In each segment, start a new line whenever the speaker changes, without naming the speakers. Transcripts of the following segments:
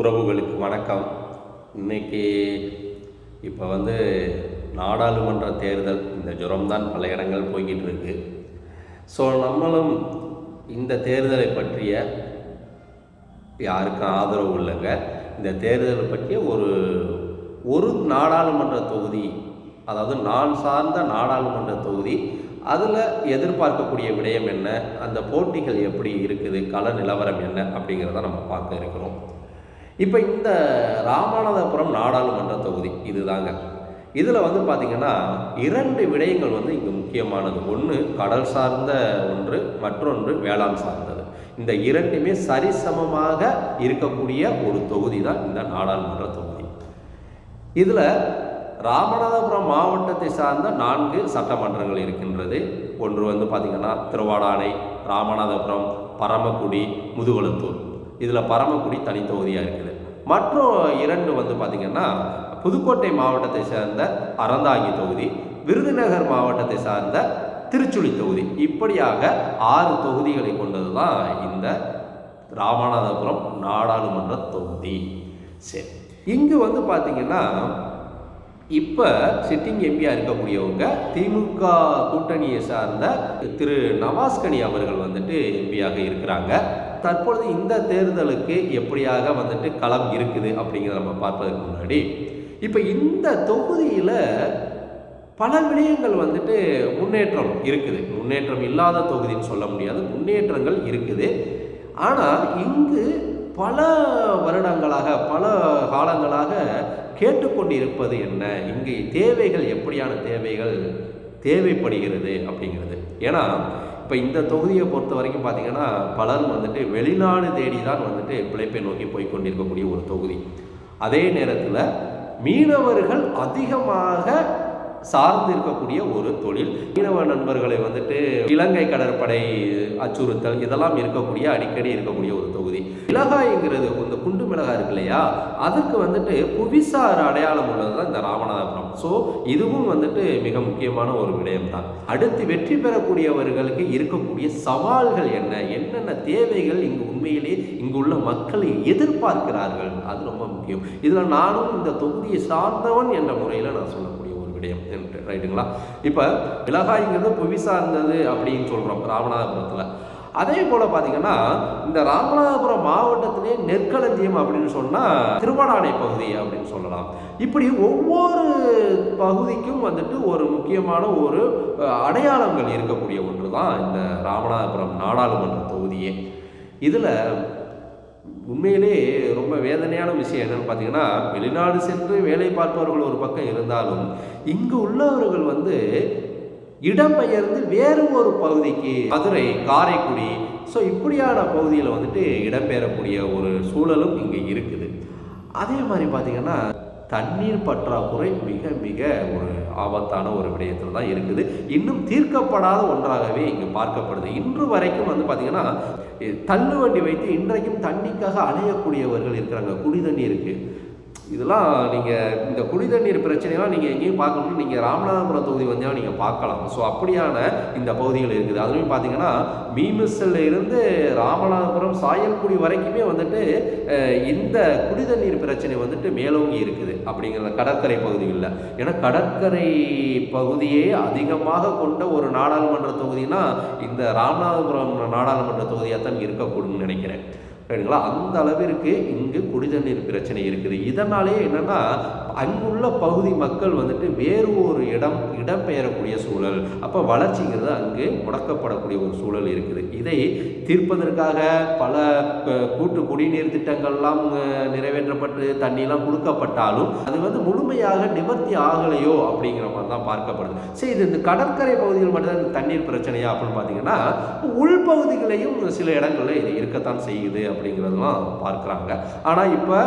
உறவுகளுக்கு வணக்கம். இன்னைக்கு இப்போ வந்து நாடாளுமன்ற தேர்தல் இந்த ஜுரம் தான் பல இடங்கள் போய்கிட்டு இருக்கு. ஸோ நம்மளும் இந்த தேர்தலை பற்றிய யாருக்கும் ஆதரவு இல்லைங்க. இந்த தேர்தலை பற்றிய ஒரு ஒரு நாடாளுமன்ற தொகுதி அதாவது நான் சார்ந்த நாடாளுமன்ற தொகுதி அதில் எதிர்பார்க்கக்கூடிய விடயம் என்ன? அந்த போட்டிகள் எப்படி இருக்குது? கள நிலவரம் என்ன? அப்படிங்கிறத நம்ம பார்க்க இருக்கிறோம். இப்போ இந்த ராமநாதபுரம் நாடாளுமன்ற தொகுதி இதுதாங்க. இதில் வந்து பார்த்திங்கன்னா இரண்டு விடயங்கள் வந்து இங்கே முக்கியமானது. ஒன்று கடல் சார்ந்த ஒன்று மற்றொன்று வேளாண் சார்ந்தது. இந்த இரண்டுமே சரிசமமாக இருக்கக்கூடிய ஒரு தொகுதி தான் இந்த நாடாளுமன்ற தொகுதி. இதில் ராமநாதபுரம் மாவட்டத்தை சார்ந்த நான்கு சட்டமன்றங்கள் இருக்கின்றது. ஒன்று வந்து பார்த்திங்கன்னா திருவாடானை ராமநாதபுரம் பரமக்குடி முதுகுளத்தூர் இதில் பரமக்குடி தனி தொகுதியாக இருக்குது. மற்றும் இரண்டு வந்து பார்த்திங்கன்னா புதுக்கோட்டை மாவட்டத்தை சேர்ந்த அறந்தாங்கி தொகுதி விருதுநகர் மாவட்டத்தை சார்ந்த திருச்சுழி தொகுதி. இப்படியாக ஆறு தொகுதிகளை கொண்டது தான் இந்த ராமநாதபுரம் நாடாளுமன்ற தொகுதி. சரி இங்கு வந்து பார்த்திங்கன்னா இப்போ சிட்டிங் எம்பியாக இருக்கக்கூடியவங்க திமுக கூட்டணியை சார்ந்த திரு நவாஸ்கனி அவர்கள் வந்துட்டு எம்பியாக இருக்கிறாங்க. தற்பொழுது இந்த தேர்தலுக்கு எப்படியாக வந்துட்டு களம் இருக்குது அப்படிங்கிறத நம்ம பார்ப்பதற்கு முன்னாடி இப்போ இந்த தொகுதியில் பல விடயங்கள் வந்துட்டு முன்னேற்றம் இருக்குது. முன்னேற்றம் இல்லாத தொகுதின்னு சொல்ல முடியாது. முன்னேற்றங்கள் இருக்குது. ஆனால் இங்கு பல வருடங்களாக பல காலங்களாக கேட்டுக்கொண்டிருப்பது என்ன? இங்கே தேவைகள் எப்படியான தேவைகள் தேவைப்படுகிறது அப்படிங்கிறது. ஏன்னா இப்போ இந்த தொகுதியை பொறுத்த வரைக்கும் பார்த்திங்கன்னா பலர் வந்துட்டு வெளிநாடு தேடி தான் வந்துட்டு பிழைப்பை நோக்கி போய் கொண்டிருக்கக்கூடிய ஒரு தொகுதி. அதே நேரத்தில் மீனவர்கள் அதிகமாக சார்ந்து இருக்கக்கூடிய ஒரு தொழில். மீனவ நண்பர்களை வந்துட்டு இலங்கை கடற்படை அச்சுறுத்தல் இதெல்லாம் இருக்கக்கூடிய அடிக்கடி இருக்கக்கூடிய ஒரு தொகுதி. மிளகாய்ங்கிறது இந்த குண்டு மிளகாய் இருக்கு இல்லையா? அதுக்கு வந்துட்டு புவிசார் அடையாளம் உள்ளது தான் இந்த ராமநாதபுரம். ஸோ இதுவும் வந்துட்டு மிக முக்கியமான ஒரு விடயம் தான் அடுத்து வெற்றி பெறக்கூடியவர்களுக்கு இருக்கக்கூடிய சவால்கள் என்ன? என்னென்ன தேவைகள் இங்கு உண்மையிலே இங்குள்ள மக்களை எதிர்பார்க்கிறார்கள்? அது ரொம்ப முக்கியம். இதில் நானும் இந்த தொகுதியை சார்ந்தவன் என்ற முறையில் நான் சொல்லக்கூடிய விடயம் என்று ரைட்டுங்களா? இப்போ மிளகாய்ங்கிறது புவி சார்ந்தது அப்படின்னு சொல்கிறோம் ராமநாதபுரத்தில். அதே போல் பார்த்தீங்கன்னா இந்த ராமநாதபுரம் மாவட்டத்திலே நெற்களஞ்சியம் அப்படின்னு சொன்னால் திருவண்ணானை பகுதி அப்படின்னு சொல்லலாம். இப்படி ஒவ்வொரு பகுதிக்கும் வந்துட்டு ஒரு முக்கியமான ஒரு அடையாளங்கள் இருக்கக்கூடிய ஒன்று தான் இந்த ராமநாதபுரம் நாடாளுமன்ற தொகுதியே. இதில் உண்மையிலே ரொம்ப வேதனையான விஷயம் என்னென்னு பார்த்தீங்கன்னா வெளிநாடு சென்று வேலை பார்ப்பவர்கள் ஒரு பக்கம் இருந்தாலும் இங்கு உள்ளவர்கள் வந்து இடம்பெயர்ந்து வேறு ஒரு பகுதிக்கு மதுரை காரைக்குடி ஸோ இப்படியான பகுதியில் வந்துட்டு இடம்பெயரக்கூடிய ஒரு சூழலும் இங்கே இருக்குது. அதே மாதிரி பார்த்திங்கன்னா தண்ணீர் பற்றாக்குறை மிக மிக ஒரு ஆபத்தான ஒரு விடயத்தில் தான் இருக்குது. இன்னும் தீர்க்கப்படாத ஒன்றாகவே இங்கே பார்க்கப்படுது. இன்று வரைக்கும் வந்து பார்த்திங்கன்னா தள்ளுவண்டி வைத்து இன்றைக்கும் தண்ணிக்காக அலையக்கூடியவர்கள் இருக்கிறாங்க. குடி தண்ணி இருக்குது இதெல்லாம் நீங்கள் இந்த குடி தண்ணீர் பிரச்சனைலாம் நீங்கள் எங்கேயும் பார்க்கணும்னு நீங்கள் ராமநாதபுரம் தொகுதி வந்தால் நீங்கள் பார்க்கலாம். ஸோ அப்படியான இந்த பகுதிகள் இருக்குது. அதுலேயும் பார்த்தீங்கன்னா மீமிசல்ல இருந்து ராமநாதபுரம் சாயல்குடி வரைக்குமே வந்துட்டு இந்த குடி தண்ணீர் பிரச்சனை வந்துட்டு மேலோங்கி இருக்குது அப்படிங்கிற கடற்கரை பகுதிகளில். ஏன்னா கடற்கரை பகுதியே அதிகமாக கொண்ட ஒரு நாடாளுமன்ற தொகுதினா இந்த ராமநாதபுரம் நாடாளுமன்ற தொகுதியாக தான் இருக்கக்கூடும்னு நினைக்கிறேன். சரிங்களா அந்த அளவிற்கு இங்கு குடிதண்ணீர் பிரச்சனை இருக்குது. இதனாலே என்னன்னா அங்குள்ள பகுதி மக்கள் வந்துட்டு வேறு ஒரு இடம் இடம்பெயரக்கூடிய சூழல் அப்போ வளர்ச்சிங்கிறது அங்கு முடக்கப்படக்கூடிய ஒரு சூழல் இருக்குது. இதை தீர்ப்பதற்காக பல கூட்டு குடிநீர் திட்டங்கள்லாம் நிறைவேற்றப்பட்டு தண்ணியெல்லாம் கொடுக்கப்பட்டாலும் அது வந்து முழுமையாக நிவர்த்தி ஆகலையோ அப்படிங்கிற மாதிரி தான் பார்க்கப்படுது. சரி இது இந்த கடற்கரை பகுதிகள் மட்டும்தான் இந்த தண்ணீர் பிரச்சனையா அப்படின்னு பார்த்தீங்கன்னா உள்பகுதிகளையும் சில இடங்களில் இது இருக்கத்தான் செய்யுது அப்படிங்கிறதெல்லாம் பார்க்குறாங்க. ஆனால் இப்போ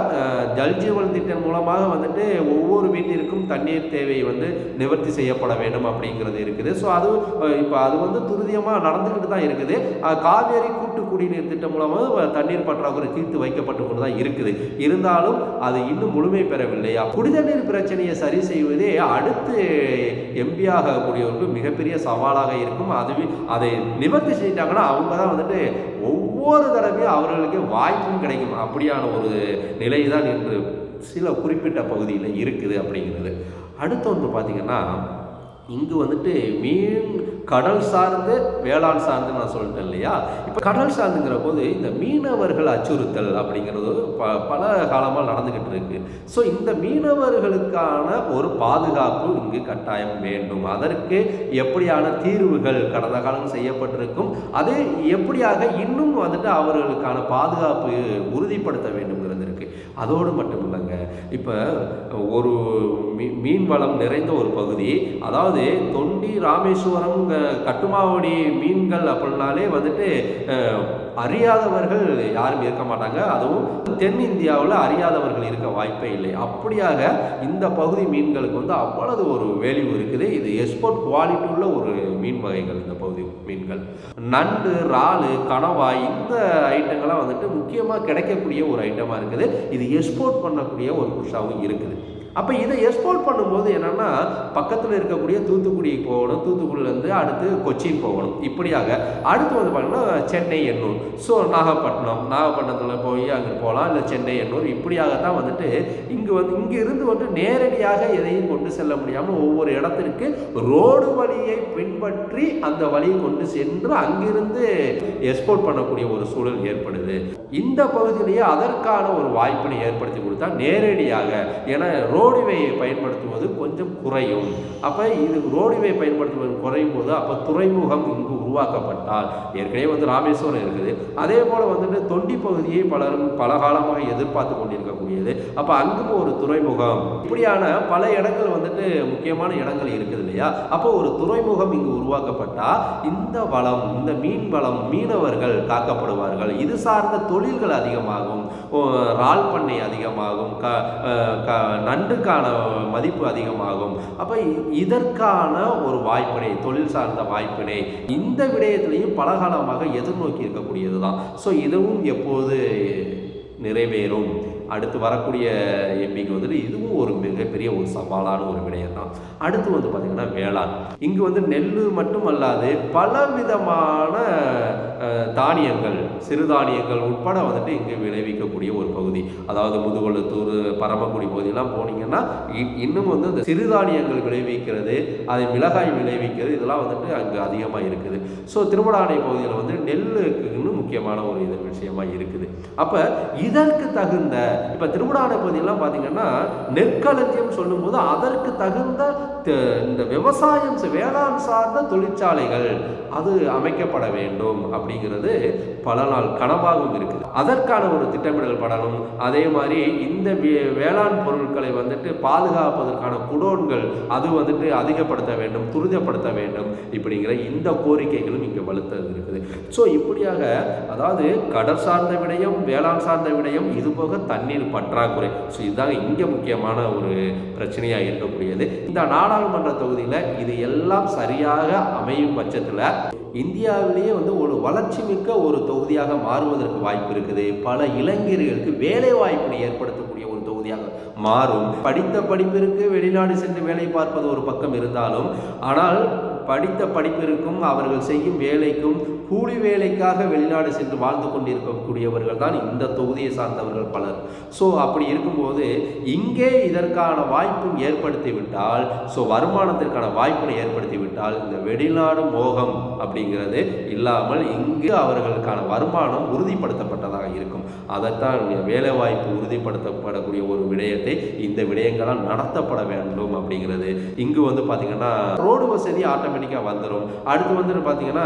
ஜல்ஜீவன் திட்டம் மூலமாக வந்துட்டு ஒவ்வொரு வீட்டிற்கும் தண்ணீர் தேவை வந்து நிவர்த்தி செய்யப்பட வேண்டும் அப்படிங்கிறது இருக்குது. ஸோ அது இப்போ அது வந்து துரிதமாக நடந்துக்கிட்டு தான் இருக்குது. காவேரி கூட்டு குடிநீர் திட்டம் மூலமாக தண்ணீர் பற்றாக்குறை தீர்த்து வைக்கப்பட்டு கொண்டு தான் இருக்குது. இருந்தாலும் அது இன்னும் முழுமை பெறவில்லையா? குடிதண்ணீர் பிரச்சனையை சரி செய்வதே அடுத்து எம்பியாக கூடியவருக்கு மிகப்பெரிய சவாலாக இருக்கும். அதுவே அதை நிவர்த்தி செஞ்சிட்டாங்கன்னா அவங்க தான் வந்துட்டு ஒவ்வொரு தடவையும் அவர்களுக்கு வாய்ப்பும் கிடைக்கும். அப்படியான ஒரு நிலை தான் இன்று சில குறிப்பிட்ட பகுதியில் இருக்குது அப்படிங்கிறது. அடுத்து வந்து பார்த்திங்கன்னா இங்கு வந்துட்டு மீன் கடல் சார்ந்து வேளாண் சார்ந்து நான் சொல்லிட்டேன் இல்லையா? இப்போ கடல் சார்ந்துங்கிற போது இந்த மீனவர்கள் அச்சுறுத்தல் அப்படிங்கிறது ப பல காலமாக நடந்துக்கிட்டு இருக்கு. ஸோ இந்த மீனவர்களுக்கான ஒரு பாதுகாப்பு இங்கு கட்டாயம் வேண்டும். அதற்கு எப்படியான தீர்வுகள் கடந்த காலம் செய்யப்பட்டிருக்கும் அது எப்படியாக இன்னும் வந்துட்டு அவர்களுக்கான பாதுகாப்பு உறுதிப்படுத்த வேண்டும்ங்கிறது இருக்குது அதோடு மட்டும் இல்லைங்க. இப்போ ஒரு மீ மீன் வளம் நிறைந்த ஒரு பகுதி அதாவது தொண்டி ராமேஸ்வரம் கட்டுமாவடி மீன்கள் அப்படின்னாலே வந்துட்டு அறியாதவர்கள் யாரும் இருக்க மாட்டாங்க. அதுவும் தென்னிந்தியாவில் அறியாதவர்கள் இருக்க வாய்ப்பே இல்லை. அப்படியாக இந்த பகுதி மீன்களுக்கு வந்து அவ்வளவு ஒரு வேல்யூ இருக்குது. இது எக்ஸ்போர்ட் குவாலிட்டி உள்ள ஒரு மீன் வகைகள் இந்த பகுதி மீன்கள். நண்டு இறாலு கணவாய் இந்த ஐட்டங்கள்லாம் வந்துட்டு முக்கியமாக கிடைக்கக்கூடிய ஒரு ஐட்டமாக இருக்குது. இது எக்ஸ்போர்ட் பண்ணக்கூடிய ஒரு புஷாவும் இருக்குது. அப்போ இதை எக்ஸ்போர்ட் பண்ணும்போது என்னென்னா பக்கத்தில் இருக்கக்கூடிய தூத்துக்குடிக்கு போகணும் தூத்துக்குடியிலேருந்து அடுத்து கொச்சின் போகணும். இப்படியாக அடுத்து வந்து பார்த்தீங்கன்னா சென்னை எண்ணூர். ஸோ நாகப்பட்டினம் நாகப்பட்டினத்தில் போய் அங்கே போகலாம் இல்லை சென்னை எண்ணூர். இப்படியாகத்தான் வந்துட்டு இங்கே வந்து இங்கே இருந்து வந்து நேரடியாக எதையும் கொண்டு செல்ல முடியாமல் ஒவ்வொரு இடத்திற்கு ரோடு வழியை பின்பற்றி அந்த வழியை கொண்டு சென்று அங்கிருந்து எக்ஸ்போர்ட் பண்ணக்கூடிய ஒரு சூழல் ஏற்படுது. இந்த பகுதியிலேயே அதற்கான ஒரு வாய்ப்பினை ஏற்படுத்தி கொடுத்தா நேரடியாக ஏன்னா ரோடுவேயை பயன்படுத்துவது கொஞ்சம் குறையும். அப்போ இது ரோடுவே பயன்படுத்துவது குறையும் போது அப்போ துறைமுகம் இங்கு உருவாக்கப்பட்டால் ஏற்கனவே வந்து ராமேஸ்வரம் இருக்குது. அதே போல் வந்துட்டு தொண்டி பகுதியை பலரும் பல காலமாக எதிர்பார்த்து கொண்டிருக்கக்கூடியது. அப்போ அங்கும் ஒரு துறைமுகம். இப்படியான பல இடங்கள் வந்துட்டு முக்கியமான இடங்கள் இருக்குது இல்லையா? அப்போ ஒரு துறைமுகம் இங்கு உருவாக்கப்பட்டால் இந்த வளம் இந்த மீன் வளம் மீனவர்கள் காக்கப்படுவார்கள். இது சார்ந்த தொழில்கள் அதிகமாகும் ரால் இறால் பண்ணை அதிகமாகும் க க நண்டுக்கான மதிப்பு அதிகமாகும். அப்போ இதற்கான ஒரு வாய்ப்பினை தொழில் சார்ந்த வாய்ப்பினை இந்த விடயத்திலையும் பலகாலமாக எதிர்நோக்கி இருக்கக்கூடியது தான் ஸோ இதுவும் எப்போது நிறைவேறும்? அடுத்து வரக்கூடிய எம்பிக்கு வந்துட்டு இதுவும் ஒரு மிகப்பெரிய ஒரு சவாலான ஒரு விடயம் தான் அடுத்து வந்து பார்த்திங்கன்னா வேளாண். இங்கு வந்து நெல் மட்டும் அல்லாது பல விதமான தானியங்கள் சிறுதானியங்கள் உட்பட வந்துட்டு இங்கே விளைவிக்கக்கூடிய ஒரு பகுதி. அதாவது முதுகொழுத்தூர் பரமக்குடி பகுதியெல்லாம் போனீங்கன்னா இன்னும் வந்து இந்த சிறுதானியங்கள் விளைவிக்கிறது அதை மிளகாய் விளைவிக்கிறது இதெல்லாம் வந்துட்டு அங்கே அதிகமாக இருக்குது ஸோ திருவண்ணாமலை பகுதியில் வந்து நெல்லுக்கு முக்கியமான ஒரு இது விஷயமா இருக்குது. அப்போ இதற்கு தகுந்த இப்போ திருவண்ணாமலை பகுதியெல்லாம் பார்த்தீங்கன்னா நெற்களஞ்சியம் சொல்லும்போது அதற்கு தகுந்த இந்த விவசாயம் வேளாண் சார்ந்த தொழிற்சாலைகள் அது அமைக்கப்பட வேண்டும் அப்படிங்கிறது பல நாள் கனவாகவும் இருக்குது. அதற்கான ஒரு திட்டமிடல் படணும் அதே மாதிரி இந்த வே- வேளாண் பொருட்களை வந்துட்டு பாதுகாப்பதற்கான குடோன்கள் அது வந்துட்டு அதிகப்படுத்த வேண்டும் துரிதப்படுத்த வேண்டும் இப்படிங்கிற இந்த கோரிக்கைகளும் இங்கே வலுத்தது இருக்குது. ஸோ இப்படியாக அதாவது கடல் சார்ந்த விடயம் வேளாண் சார்ந்த விடயம் இது போக தண்ணீர் பற்றாக்குறை. ஸோ இதுதாங்க இங்கே முக்கியமான ஒரு பிரச்சனையாக இருக்கக்கூடியது. இந்த நாடாளுமன்ற தொகுதியில் இது எல்லாம் சரியாக அமையும் பட்சத்தில் இந்தியாவிலேயே வந்து ஒரு வளர்ச்சி மிக்க ஒரு தொகுதியாக மாறுவதற்கு வாய்ப்பு இருக்குது. பல இளைஞர்களுக்கு வேலை வாய்ப்பினை ஏற்படுத்தக்கூடிய ஒரு தொகுதியாக மாறும். படித்த படிப்பிற்கு வெளிநாடு சென்று வேலை பார்ப்பது ஒரு பக்கம் இருந்தாலும் ஆனால் படித்த படிப்பிற்கும் அவர்கள் செய்யும் வேலைக்கும் கூலி வேலைக்காக வெளிநாடு சென்று வாழ்ந்து கொண்டிருக்கக்கூடியவர்கள் தான் இந்த தொகுதியை சார்ந்தவர்கள் பலர். ஸோ அப்படி இருக்கும்போது இங்கே இதற்கான வாய்ப்பும் ஏற்படுத்திவிட்டால் ஸோ வருமானத்திற்கான வாய்ப்பினை ஏற்படுத்திவிட்டால் இந்த வெளிநாடு மோகம் அப்படிங்கிறது இல்லாமல் இங்கு அவர்களுக்கான வருமானம் உறுதிப்படுத்தப்பட்டதாக இருக்கும். அதைத்தான் வேலை வாய்ப்பு உறுதிப்படுத்தப்படக்கூடிய ஒரு விடயத்தை இந்த விடயங்களால் நடத்தப்பட வேண்டும் அப்படிங்கிறது. இங்கு வந்து பார்த்திங்கன்னா ரோடு வசதி ஆட்டோமேட்டிக்காக வந்துடும் அடுத்து வந்துட்டு பார்த்தீங்கன்னா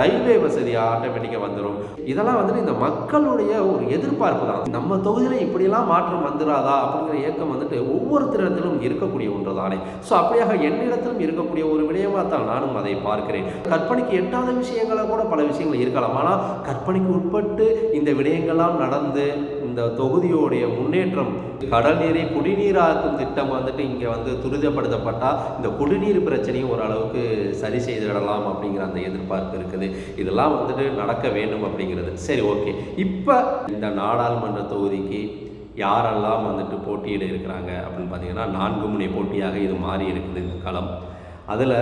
ரயில்வே வசதி ஆட்டோமேட்டிக்காக வந்துடும் இதெல்லாம் வந்துட்டு இந்த மக்களுடைய ஒரு எதிர்பார்ப்பு தான். நம்ம தொகுதியில் இப்படியெல்லாம் மாற்றம் வந்துடாதா அப்படிங்கிற இயக்கம் வந்துட்டு ஒவ்வொருத்தரிடத்திலும் இருக்கக்கூடிய ஒன்று தானே ஸோ அப்படியாக என்னிடத்திலும் இருக்கக்கூடிய ஒரு விடயமாக தான் நானும் அதை பார்க்கிறேன். கற்பனைக்கு எட்டாத விஷயங்களை கூட பல விஷயங்கள் இருக்கலாம். ஆனால் கற்பனைக்கு உட்பட்டு இந்த விடயங்கள்லாம் நடந்து இந்த தொகுதியோடைய முன்னேற்றம் கடல் நீரை குடிநீராக்கும் திட்டம் வந்துட்டு இங்கே வந்து துரிதப்படுத்தப்பட்டால் இந்த குடிநீர் பிரச்சனையும் ஓரளவுக்கு சரி செய்துவிடலாம் அப்படிங்கிற அந்த எதிர்பார்ப்பு இருக்குது. இதெல்லாம் வந்துட்டு நடக்க வேண்டும் அப்படிங்கிறது. சரி ஓகே. இப்போ இந்த நாடாளுமன்ற தொகுதிக்கு யாரெல்லாம் வந்துட்டு போட்டியிட இருக்கிறாங்க அப்படின்னு பார்த்தீங்கன்னா நான்கு முனை போட்டியாக இது மாறி இருக்குது இந்த களம். அதில்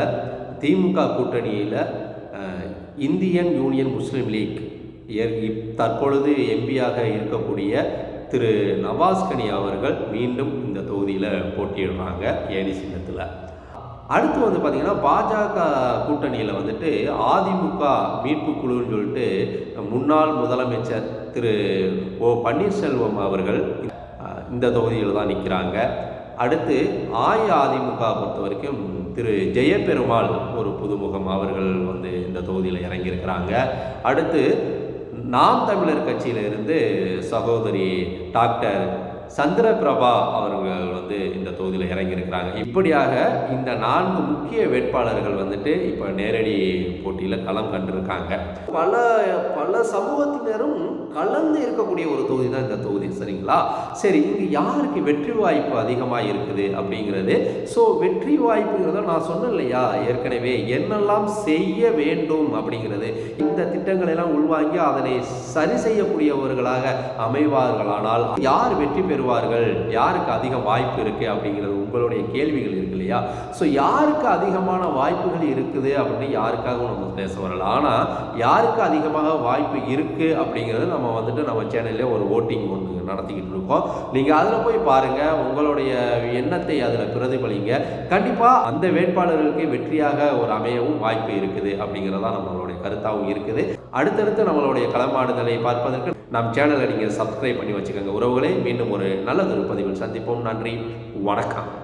திமுக கூட்டணியில் இந்தியன் யூனியன் முஸ்லீம் லீக் தற்பொழுது எம்பியாக இருக்கக்கூடிய திரு நவாஸ்கனி அவர்கள் மீண்டும் இந்த தொகுதியில் போட்டியிடுறாங்க ஏணி சின்னத்தில். அடுத்து வந்து பார்த்திங்கன்னா பாஜக கூட்டணியில் வந்துட்டு அதிமுக மீட்பு குழுன்னு சொல்லிட்டு முன்னாள் முதலமைச்சர் திரு ஓ பன்னீர்செல்வம் அவர்கள் இந்த தொகுதியில் தான் நிற்கிறாங்க அடுத்து அஇஅதிமுக பொறுத்த வரைக்கும் திரு ஜெயபெருமாள் ஒரு புதுமுகம் அவர்கள் வந்து இந்த தொகுதியில் இறங்கியிருக்கிறாங்க. அடுத்து நாம் தமிழர் கட்சியிலிருந்து சகோதரி டாக்டர் சந்திரபிரபா அவர்கள் வந்து இந்த தொகுதியில் இறங்கியிருக்கிறாங்க. இப்படியாக இந்த நான்கு முக்கிய வேட்பாளர்கள் வந்துட்டு இப்போ நேரடி போட்டியில் களம் கண்டிருக்காங்க. பல பல சமூகத்தினரும் கலந்து இருக்கக்கூடிய ஒரு தொகுதி தான் இந்த தொகுதி சரிங்களா? சரி இங்கு யாருக்கு வெற்றி வாய்ப்பு அதிகமாக இருக்குது அப்படிங்கிறது? ஸோ வெற்றி வாய்ப்புங்கிறத நான் சொன்னேன் இல்லையா? ஏற்கனவே என்னெல்லாம் செய்ய வேண்டும் அப்படிங்கிறது. இந்த திட்டங்களை எல்லாம் உள்வாங்கி அதனை சரி செய்யக்கூடியவர்களாக அமைவார்களானால் யார் வெற்றி பெறுவார்கள்? யாருக்கு அதிக வாய்ப்பு இருக்குது அப்படிங்கிறது உங்களுடைய கேள்விகள் இருக்கு இல்லையா? ஸோ யாருக்கு அதிகமான வாய்ப்புகள் இருக்குது அப்படின்னு யாருக்காகவும் நம்ம பேச வரல. ஆனால் யாருக்கு அதிகமாக வாய்ப்பு இருக்குது அப்படிங்கிறது நம்ம வந்துட்டு நம்ம சேனல்லே ஒரு ஓட்டிங் ஒன்று நடத்திக்கிட்டு இருக்கோம். நீங்கள் அதில் போய் பாருங்கள் உங்களுடைய எண்ணத்தை அதில் பிரதிபலிங்க. கண்டிப்பாக அந்த வேட்பாளர்களுக்கு வெற்றியாக ஒரு அமையவும் வாய்ப்பு இருக்குது அப்படிங்கிறதா நம்மளுடைய கருத்தாகவும் இருக்குது. அடுத்தடுத்து நம்மளுடைய களமாடுதலை பார்ப்பதற்கு நம் சேனலை நீங்கள் சப்ஸ்கிரைப் பண்ணி வச்சுக்கோங்க. உறவுகளை மீண்டும் ஒரு நல்லதொரு பதிவில் சந்திப்போம். நன்றி. வணக்கம்.